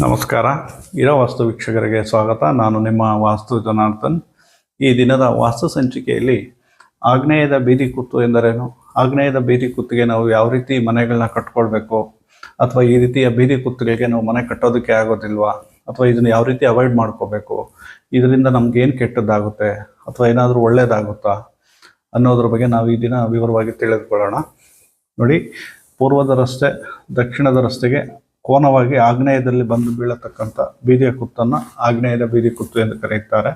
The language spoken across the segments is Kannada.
ನಮಸ್ಕಾರ. ಇರೋ ವಾಸ್ತು ವೀಕ್ಷಕರಿಗೆ ಸ್ವಾಗತ. ನಾನು ನಿಮ್ಮ ವಾಸ್ತು ಜನಾರ್ದನ್. ಈ ದಿನದ ವಾಸ್ತು ಸಂಚಿಕೆಯಲ್ಲಿ ಆಗ್ನೇಯದ ಬೀದಿ ಕುತ್ತು ಎಂದರೇನು? ಆಗ್ನೇಯದ ಬೀದಿ ಕುತ್ತಿಗೆ ನಾವು ಯಾವ ರೀತಿ ಮನೆಗಳನ್ನ ಕಟ್ಕೊಳ್ಬೇಕು? ಅಥವಾ ಈ ರೀತಿಯ ಬೀದಿ ಕುತ್ತಿಗೆಗೆ ನಾವು ಮನೆ ಕಟ್ಟೋದಕ್ಕೆ ಆಗೋದಿಲ್ವಾ? ಅಥವಾ ಇದನ್ನು ಯಾವ ರೀತಿ ಅವಾಯ್ಡ್ ಮಾಡ್ಕೋಬೇಕು? ಇದರಿಂದ ನಮ್ಗೆ ಏನು ಕೆಟ್ಟದ್ದಾಗುತ್ತೆ? ಅಥವಾ ಏನಾದರೂ ಒಳ್ಳೇದಾಗುತ್ತಾ? ಅನ್ನೋದ್ರ ಬಗ್ಗೆ ನಾವು ಈ ದಿನ ವಿವರವಾಗಿ ತಿಳಿದುಕೊಳ್ಳೋಣ. ನೋಡಿ, ಪೂರ್ವದ ರಸ್ತೆ, ದಕ್ಷಿಣದ ರಸ್ತೆಗೆ ಕೋನವಾಗಿ ಆಗ್ನೇಯದಲ್ಲಿ ಬಂದು ಬೀಳತಕ್ಕಂಥ ಬೀದಿಯ ಕುತ್ತನ್ನು ಆಗ್ನೇಯದ ಬೀದಿ ಕುತ್ತು ಎಂದು ಕರೆಯುತ್ತಾರೆ.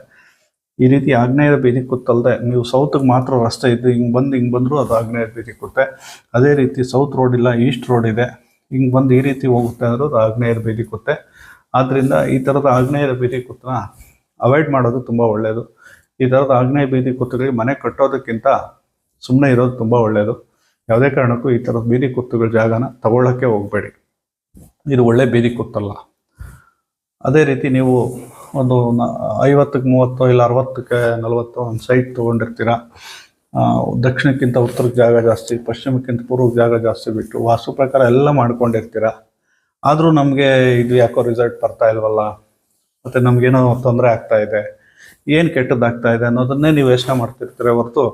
ಈ ರೀತಿ ಆಗ್ನೇಯದ ಬೀದಿ ಕುತ್ತಲ್ಲದೆ ನೀವು ಸೌತ್ಗೆ ಮಾತ್ರ ರಸ್ತೆ ಇದ್ದು ಹಿಂಗೆ ಬಂದು ಹಿಂಗೆ ಬಂದರೂ ಅದು ಆಗ್ನೇಯದ ಬೀದಿ ಕುತ್ತೆ. ಅದೇ ರೀತಿ ಸೌತ್ ರೋಡ್ ಇಲ್ಲ, ಈಸ್ಟ್ ರೋಡ್ ಇದೆ. ಹಿಂಗೆ ಬಂದು ಈ ರೀತಿ ಹೋಗುತ್ತೆ ಅಂದರೆ ಅದು ಆಗ್ನೇಯದ ಬೀದಿ ಕುತ್ತೆ. ಆದ್ದರಿಂದ ಈ ಥರದ ಆಗ್ನೇಯದ ಬೀದಿ ಕುತ್ತನ ಅವಾಯ್ಡ್ ಮಾಡೋದು ತುಂಬ ಒಳ್ಳೆಯದು ಈ ಥರದ ಆಗ್ನೇಯ ಬೀದಿ ಕುತ್ತುಗಳಿಗೆ ಮನೆ ಕಟ್ಟೋದಕ್ಕಿಂತ ಸುಮ್ಮನೆ ಇರೋದು ತುಂಬ ಒಳ್ಳೆಯದು ಯಾವುದೇ ಕಾರಣಕ್ಕೂ ಈ ಥರದ ಬೀದಿ ಕುತ್ತುಗಳ ಜಾಗನ ತಗೊಳ್ಳೋಕ್ಕೆ ಹೋಗಬೇಡಿ. ಇದು ಒಳ್ಳೆ ಬೀದಿ ಕೊಟ್ಟಲ್ಲ ಅದೇ ರೀತಿ ನೀವು ಒಂದು ಐವತ್ತಕ್ಕೆ ಮೂವತ್ತು ಇಲ್ಲ ಅರವತ್ತಕ್ಕೆ ನಲವತ್ತು ಒಂದು ಸೈಟ್ ತೊಗೊಂಡಿರ್ತೀರ. ದಕ್ಷಿಣಕ್ಕಿಂತ ಉತ್ತರಕ್ಕೆ ಜಾಗ ಜಾಸ್ತಿ, ಪಶ್ಚಿಮಕ್ಕಿಂತ ಪೂರ್ವಕ್ಕೆ ಜಾಗ ಜಾಸ್ತಿ ಬಿಟ್ಟು ವಾಸ್ತು ಪ್ರಕಾರ ಎಲ್ಲ ಮಾಡ್ಕೊಂಡಿರ್ತೀರ. ಆದರೂ ನಮಗೆ ಇದು ಯಾಕೋ ರಿಸಲ್ಟ್ ಬರ್ತಾ ಇಲ್ವಲ್ಲ. ಮತ್ತು ನಮಗೇನೋ ತೊಂದರೆ ಆಗ್ತಾ ಇದೆ. ಏನು ಕೆಟ್ಟದಾಗ್ತಾ ಇದೆ ಅನ್ನೋದನ್ನೇ ನೀವು ಯೋಚನೆ ಮಾಡ್ತಿರ್ತೀರ ಹೊರತು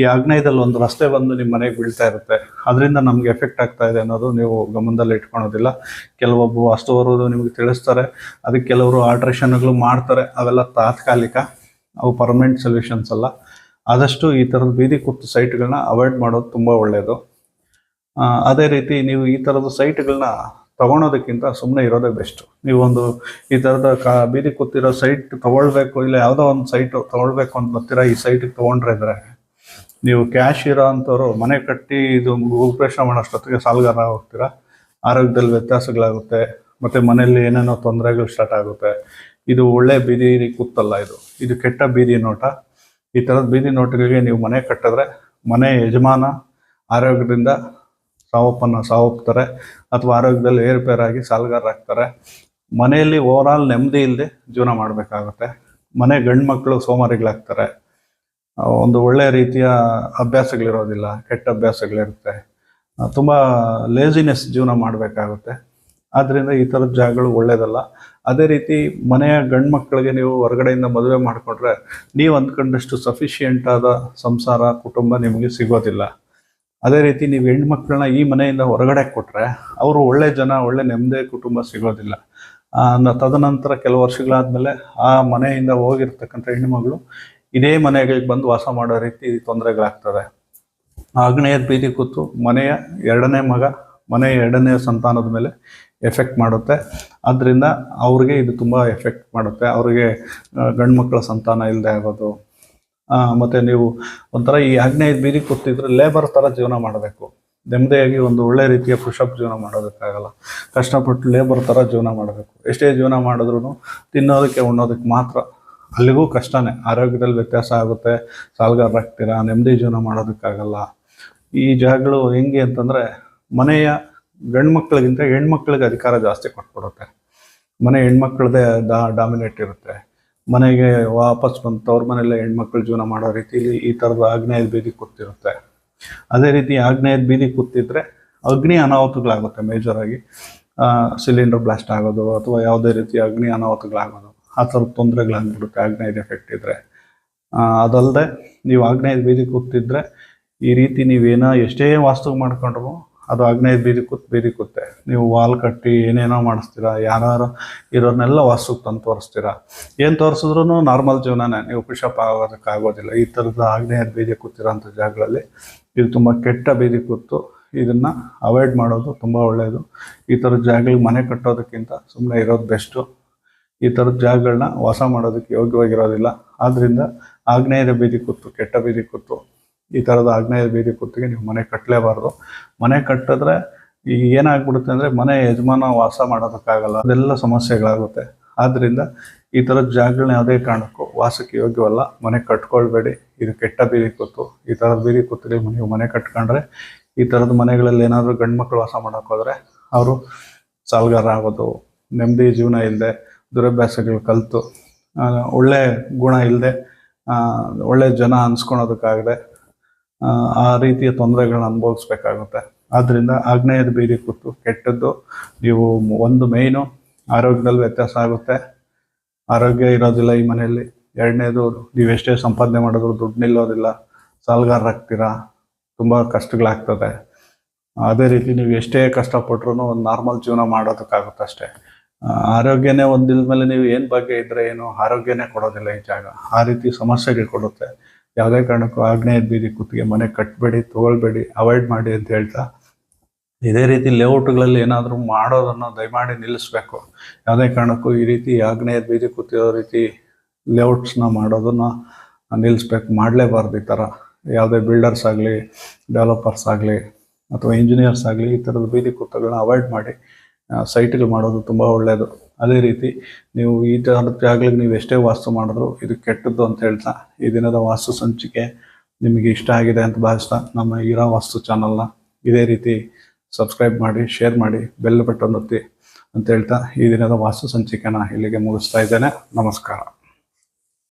ಈ ಆಗ್ನೇಯದಲ್ಲಿ ಒಂದು ರಸ್ತೆ ಬಂದು ನಿಮ್ಮ ಮನೆಗೆ ಬೀಳ್ತಾ ಇರುತ್ತೆ. ಅದರಿಂದ ನಮ್ಗೆ ಎಫೆಕ್ಟ್ ಆಗ್ತಾ ಇದೆ ಅನ್ನೋದು ನೀವು ಗಮನದಲ್ಲಿ ಇಟ್ಕೊಳೋದಿಲ್ಲ. ಕೆಲವೊಬ್ಬ ವಾಸ್ತುವರು ನಿಮಗೆ ತಿಳಿಸ್ತಾರೆ. ಅದಕ್ಕೆ ಕೆಲವರು ಆಲ್ಟ್ರೇಷನ್ಗಳು ಮಾಡ್ತಾರೆ. ಅವೆಲ್ಲ ತಾತ್ಕಾಲಿಕ. ಅವು ಪರ್ಮನೆಂಟ್ ಸೊಲ್ಯೂಷನ್ಸ್ ಅಲ್ಲ. ಆದಷ್ಟು ಈ ಥರದ ಬೀದಿ ಕುತ್ತು ಸೈಟ್ಗಳನ್ನ ಅವಾಯ್ಡ್ ಮಾಡೋದು ತುಂಬ ಒಳ್ಳೆಯದು ಅದೇ ರೀತಿ ನೀವು ಈ ಥರದ ಸೈಟ್ಗಳನ್ನ ತಗೊಳೋದಕ್ಕಿಂತ ಸುಮ್ಮನೆ ಇರೋದೇ ಬೆಸ್ಟ್ ನೀವೊಂದು ಈ ಥರದ ಕಾ, ಬೀದಿ ಕೂತಿರೋ ಸೈಟ್ ತಗೊಳ್ಬೇಕು ಇಲ್ಲ ಯಾವುದೋ ಒಂದು ಸೈಟ್ ತಗೊಳ್ಬೇಕು ಅಂತ ಬರ್ತೀರಾ ಈ ಸೈಟಿಗೆ ತೊಗೊಂಡ್ರೆ ಇದ್ರೆ ನೀವು ಕ್ಯಾಶ್ ಇರೋ ಅಂಥವ್ರು ಮನೆ ಕಟ್ಟಿ ಇದು ಗೃಹಪ್ರವೇಶ ಮಾಡೋಷ್ಟೊತ್ತಿಗೆ ಸಾಲಗಾರ ಹೋಗ್ತೀರಾ ಆರೋಗ್ಯದಲ್ಲಿ ವ್ಯತ್ಯಾಸಗಳಾಗುತ್ತೆ, ಮತ್ತು ಮನೆಯಲ್ಲಿ ಏನೇನೋ ತೊಂದರೆಗಳು ಸ್ಟಾರ್ಟ್ ಆಗುತ್ತೆ. ಇದು ಒಳ್ಳೆ ಬೀದಿ ಕೂತಲ್ಲ ಇದು. ಇದು ಕೆಟ್ಟ ಬೀದಿ ನೋಟ. ಈ ಥರದ ಬೀದಿ ನೋಟಗಳಿಗೆ ನೀವು ಮನೆ ಕಟ್ಟಿದ್ರೆ ಮನೆ ಯಜಮಾನ ಆರೋಗ್ಯದಿಂದ ಸಾವಪ್ಪನ್ನು ಸಾವಪ್ತಾರೆ. ಅಥವಾ ಆರೋಗ್ಯದಲ್ಲಿ ಏರುಪೇರಾಗಿ ಸಾಲಗಾರರಾಗ್ತಾರೆ ಮನೆಯಲ್ಲಿ ಓವರ್ ನೆಮ್ಮದಿ ಇಲ್ಲದೆ ಜೀವನ ಮಾಡಬೇಕಾಗುತ್ತೆ. ಮನೆ ಗಂಡು ಮಕ್ಕಳು ಸೋಮಾರಿಗಳಾಗ್ತಾರೆ ಒಂದು ಒಳ್ಳೆಯ ರೀತಿಯ ಅಭ್ಯಾಸಗಳಿರೋದಿಲ್ಲ, ಕೆಟ್ಟ ಅಭ್ಯಾಸಗಳಿರುತ್ತೆ. ತುಂಬ ಲೇಸಿನೆಸ್ ಜೀವನ ಮಾಡಬೇಕಾಗುತ್ತೆ. ಆದ್ದರಿಂದ ಈ ಥರದ ಜಾಗಗಳು ಒಳ್ಳೆಯದಲ್ಲ ಅದೇ ರೀತಿ ಮನೆಯ ಗಂಡು ಮಕ್ಕಳಿಗೆ ನೀವು ಹೊರಗಡೆಯಿಂದ ಮದುವೆ ಮಾಡಿಕೊಂಡ್ರೆ, ನೀವು ಅಂದ್ಕೊಂಡಷ್ಟು ಸಫಿಷಿಯೆಂಟ್ ಸಂಸಾರ, ಕುಟುಂಬ ನಿಮಗೆ ಸಿಗೋದಿಲ್ಲ. ಅದೇ ರೀತಿ ನೀವು ಹೆಣ್ಮಕ್ಳನ್ನ ಈ ಮನೆಯಿಂದ ಹೊರಗಡೆ ಕೊಟ್ಟರೆ ಅವರು ಒಳ್ಳೆ ಜನ, ಒಳ್ಳೆ ನೆಮ್ಮದಿ ಕುಟುಂಬ ಸಿಗೋದಿಲ್ಲ. ತದನಂತರ ಕೆಲವು ವರ್ಷಗಳಾದಮೇಲೆ ಆ ಮನೆಯಿಂದ ಹೋಗಿರ್ತಕ್ಕಂಥ ಹೆಣ್ಣುಮಗಳು ಇದೇ ಮನೆಗೆ ಬಂದು ವಾಸ ಮಾಡೋ ರೀತಿ ತೊಂದರೆಗಳಾಗ್ತದೆ. ಆಗ್ನೇಯದ ಬೀದಿ ಕೂತು ಮನೆಯ ಎರಡನೇ ಮಗ, ಮನೆಯ ಎರಡನೇ ಸಂತಾನದ ಮೇಲೆ ಎಫೆಕ್ಟ್ ಮಾಡುತ್ತೆ. ಆದ್ದರಿಂದ ಅವ್ರಿಗೆ ಇದು ತುಂಬ ಎಫೆಕ್ಟ್ ಮಾಡುತ್ತೆ. ಅವರಿಗೆ ಗಂಡು ಮಕ್ಕಳ ಸಂತಾನ ಇಲ್ಲದೆ ಆಗೋದು ಮತ್ತೆ ನೀವು ಒಂಥರ ಈ ಹದಿನೈದು ಬೀದಿ ಕೂತಿದ್ರೆ ಲೇಬರ್ ಥರ ಜೀವನ ಮಾಡಬೇಕು. ನೆಮ್ಮದಿಯಾಗಿ ಒಂದು ಒಳ್ಳೆ ರೀತಿಯ ಪುಷಪ್ ಜೀವನ ಮಾಡೋದಕ್ಕಾಗಲ್ಲ. ಕಷ್ಟಪಟ್ಟು ಲೇಬರ್ ಥರ ಜೀವನ ಮಾಡಬೇಕು. ಎಷ್ಟೇ ಜೀವನ ಮಾಡಿದ್ರು ತಿನ್ನೋದಕ್ಕೆ, ಉಣ್ಣೋದಕ್ಕೆ ಮಾತ್ರ ಅಲ್ಲಿಗೂ ಕಷ್ಟನೇ. ಆರೋಗ್ಯದಲ್ಲಿ ವ್ಯತ್ಯಾಸ ಆಗುತ್ತೆ. ಸಾಲಗಾರರಾಗ್ತೀರಾ ನೆಮ್ಮದಿ ಜೀವನ ಮಾಡೋದಕ್ಕಾಗಲ್ಲ. ಈ ಜಾಗಗಳು ಹೆಂಗೆ ಅಂತಂದರೆ ಮನೆಯ ಗಂಡು ಮಕ್ಕಳಿಗಿಂತ ಹೆಣ್ಮಕ್ಳಿಗೆ ಅಧಿಕಾರ ಜಾಸ್ತಿ ಕೊಟ್ಬಿಡುತ್ತೆ. ಮನೆ ಹೆಣ್ಮಕ್ಳದೇ ಡಾ ಡಾಮಿನೇಟ್ ಇರುತ್ತೆ. ಮನೆಗೆ ವಾಪಸ್ ಬಂದು ತವ್ರ ಮನೆಯಲ್ಲೇ ಹೆಣ್ಮಕ್ಳು ಜೀವನ ಮಾಡೋ ರೀತಿಲಿ ಈ ಥರದ ಆಗ್ನೇಯದ ಬೀದಿ ಕೂತಿರುತ್ತೆ. ಅದೇ ರೀತಿ ಆಗ್ನೇಯದ ಬೀದಿ ಕೂತಿದ್ರೆ ಅಗ್ನಿ ಅನಾಹುತಗಳಾಗುತ್ತೆ ಮೇಜರ್ ಆಗಿ. ಸಿಲಿಂಡರ್ ಬ್ಲಾಸ್ಟ್ ಆಗೋದು ಅಥವಾ ಯಾವುದೇ ರೀತಿ ಅಗ್ನಿ ಅನಾಹುತಗಳಾಗೋದು, ಆ ಥರದ ತೊಂದರೆಗಳಾಗ್ಬಿಡುತ್ತೆ ಆಗ್ನೇಯದ ಎಫೆಕ್ಟ್ ಇದ್ದರೆ ಅದಲ್ಲದೆ ನೀವು ಆಗ್ನೇಯದ ಬೀದಿ ಕೂತಿದ್ರೆ ಈ ರೀತಿ ನೀವೇನೋ ಎಷ್ಟೇ ವಾಸ್ತು ಮಾಡ್ಕೊಂಡ್ರು ಅದು ಆಗ್ನೇಯದ ಬೀದಿ ಕೂತ್ ಬೀದಿ ಕೂತ್ತೆ. ನೀವು ವಾಲ್ ಕಟ್ಟಿ ಏನೇನೋ ಮಾಡಿಸ್ತೀರಾ ಯಾರು ಇರೋರ್ನೆಲ್ಲ ವಾಸಕ್ಕೆ ತಂದು ತೋರಿಸ್ತೀರಾ. ಏನು ತೋರಿಸಿದ್ರು ನಾರ್ಮಲ್ ಜೀವನನೇ, ನೀವು ಪುಷಪ್ ಆಗೋದಕ್ಕೆ ಆಗೋದಿಲ್ಲ. ಈ ಥರದ ಆಗ್ನೇಯದ ಬೀದಿ ಕೂತಿರೋಂಥ ಜಾಗಗಳಲ್ಲಿ, ಇದು ತುಂಬ ಕೆಟ್ಟ ಬೀದಿ ಕೂತು ಇದನ್ನು ಅವಾಯ್ಡ್ ಮಾಡೋದು ತುಂಬ ಒಳ್ಳೆಯದು ಈ ಥರದ ಜಾಗಗಳಿಗೆ ಮನೆ ಕಟ್ಟೋದಕ್ಕಿಂತ ಸುಮ್ಮನೆ ಇರೋದು ಬೆಸ್ಟು. ಈ ಥರದ ಜಾಗಗಳನ್ನ ವಾಸ ಮಾಡೋದಕ್ಕೆ ಯೋಗ್ಯವಾಗಿರೋದಿಲ್ಲ. ಆದ್ದರಿಂದ ಆಗ್ನೇಯದ ಬೀದಿ ಕೂತು, ಕೆಟ್ಟ ಬೀದಿ ಕೂತು ಈ ಥರದ ಆಗ್ನೇಯ ಬೀದಿ ಕುತ್ತಿಗೆ ನೀವು ಮನೆ ಕಟ್ಟಲೇಬಾರ್ದು ಮನೆ ಕಟ್ಟಿದ್ರೆ ಈಗ ಏನಾಗ್ಬಿಡುತ್ತೆ ಅಂದರೆ ಮನೆ ಯಜಮಾನ ವಾಸ ಮಾಡೋದಕ್ಕಾಗಲ್ಲ. ಅದೆಲ್ಲ ಸಮಸ್ಯೆಗಳಾಗುತ್ತೆ. ಆದ್ದರಿಂದ ಈ ಥರದ ಜಾಗಗಳನ್ನ ಯಾವುದೇ ಕಾರಣಕ್ಕೂ ವಾಸಕ್ಕೆ ಯೋಗ್ಯವಲ್ಲ. ಮನೆ ಕಟ್ಕೊಳ್ಬೇಡಿ. ಇದು ಕೆಟ್ಟ ಬೀದಿ ಕೂತು, ಈ ಥರದ ಬೀದಿ ಕೂತಿಗೆ ನೀವು ಮನೆ ಕಟ್ಕೊಂಡ್ರೆ, ಈ ಥರದ ಮನೆಗಳಲ್ಲಿ ಏನಾದರೂ ಗಂಡು ಮಕ್ಕಳು ವಾಸ ಮಾಡೋಕ್ಕೋದ್ರೆ ಅವರು ಸಾಲ್ಗಾರ ಆಗೋದು ನೆಮ್ಮದಿ ಜೀವನ ಇಲ್ಲದೆ ದುರಭ್ಯಾಸಗಳು ಕಲಿತು ಒಳ್ಳೆ ಗುಣ ಇಲ್ಲದೆ ಒಳ್ಳೆ ಜನ ಅನ್ಸ್ಕೊಳೋದಕ್ಕಾಗದೆ ಆ, ರೀತಿಯ ತೊಂದರೆಗಳನ್ನ ಅನುಭವಿಸ್ಬೇಕಾಗುತ್ತೆ. ಆದ್ದರಿಂದ ಆಗ್ನೇಯದ ಬೀದಿ ಕೂತು ಕೆಟ್ಟದ್ದು ನೀವು ಒಂದು ಮೇಯ್ನು ಆರೋಗ್ಯದಲ್ಲಿ ವ್ಯತ್ಯಾಸ ಆಗುತ್ತೆ. ಆರೋಗ್ಯ ಇರೋದಿಲ್ಲ ಈ ಮನೆಯಲ್ಲಿ. ಎರಡನೇದು ನೀವು ಎಷ್ಟೇ ಸಂಪಾದನೆ ಮಾಡಿದ್ರು ದುಡ್ಡು ನಿಲ್ಲೋದಿಲ್ಲ. ಸಾಲಗಾರರಾಗ್ತೀರಾ ತುಂಬ ಕಷ್ಟಗಳಾಗ್ತದೆ. ಅದೇ ರೀತಿ ನೀವು ಎಷ್ಟೇ ಕಷ್ಟಪಟ್ರು ಒಂದು ನಾರ್ಮಲ್ ಜೀವನ ಮಾಡೋದಕ್ಕಾಗುತ್ತೆ ಅಷ್ಟೇ. ಆರೋಗ್ಯನೇ ಒಂದಿಲ್ದ ಮೇಲೆ ನೀವು ಏನು ಬಗ್ಗೆ ಇದ್ರೆ ಏನು? ಆರೋಗ್ಯನೇ ಕೊಡೋದಿಲ್ಲ ಈ ಜಾಗ. ಆ ರೀತಿ ಸಮಸ್ಯೆಗಳು ಕೊಡುತ್ತೆ. ಯಾವುದೇ ಕಾರಣಕ್ಕೂ ಆಗ್ನೇಯ ಬೀದಿ ಕುತ್ತಿಗೆ ಮನೆ ಕಟ್ಟಬೇಡಿ ತಗೊಳ್ಬೇಡಿ ಅವಾಯ್ಡ್ ಮಾಡಿ ಅಂತ ಹೇಳ್ತಾ ಇದೇ ರೀತಿ ಲೇಔಟ್ಗಳಲ್ಲಿ ಏನಾದರೂ ಮಾಡೋದನ್ನು ದಯಮಾಡಿ ನಿಲ್ಲಿಸ್ಬೇಕು. ಯಾವುದೇ ಕಾರಣಕ್ಕೂ ಈ ರೀತಿ ಆಗ್ನೇಯ ಬೀದಿ ಕೂತಿರೋ ರೀತಿ ಲೇಔಟ್ಸ್ನ ಮಾಡೋದನ್ನು ನಿಲ್ಲಿಸ್ಬೇಕು. ಮಾಡಲೇಬಾರ್ದು ಈ ಥರ. ಯಾವುದೇ ಬಿಲ್ಡರ್ಸ್ ಆಗಲಿ ಡೆವಲಪರ್ಸ್ ಆಗಲಿ ಅಥವಾ ಇಂಜಿನಿಯರ್ಸ್ ಆಗಲಿ ಈ ಥರದ ಬೀದಿ ಕುತ್ತಗಳನ್ನ ಅವಾಯ್ಡ್ ಮಾಡಿ ಸೈಟ್ಗಳು ಮಾಡೋದು ತುಂಬ ಒಳ್ಳೆಯದು ಅದೇ ರೀತಿ ನೀವು ಈ ಥರದ ಜಾಗಗಳಿಗೆ ನೀವು ಎಷ್ಟೇ ವಾಸ್ತು ಮಾಡಿದ್ರು ಇದು ಕೆಟ್ಟದ್ದು ಅಂತ ಹೇಳ್ತಾ ಈ ದಿನದ ವಾಸ್ತು ಸಂಚಿಕೆ ನಿಮಗೆ ಇಷ್ಟ ಆಗಿದೆ ಅಂತ ಭಾವಿಸ್ತಾ ನಮ್ಮ ಇರೋ ವಾಸ್ತು ಚಾನಲ್ನ ಇದೇ ರೀತಿ ಸಬ್ಸ್ಕ್ರೈಬ್ ಮಾಡಿ, ಶೇರ್ ಮಾಡಿ, ಬೆಲ್ ಬಟನ್ ಒತ್ತಿ ಅಂತ ಹೇಳ್ತಾ ಈ ದಿನದ ವಾಸ್ತು ಸಂಚಿಕೆನ ಇಲ್ಲಿಗೆ ಮುಗಿಸ್ತಾ ಇದ್ದೇನೆ. ನಮಸ್ಕಾರ.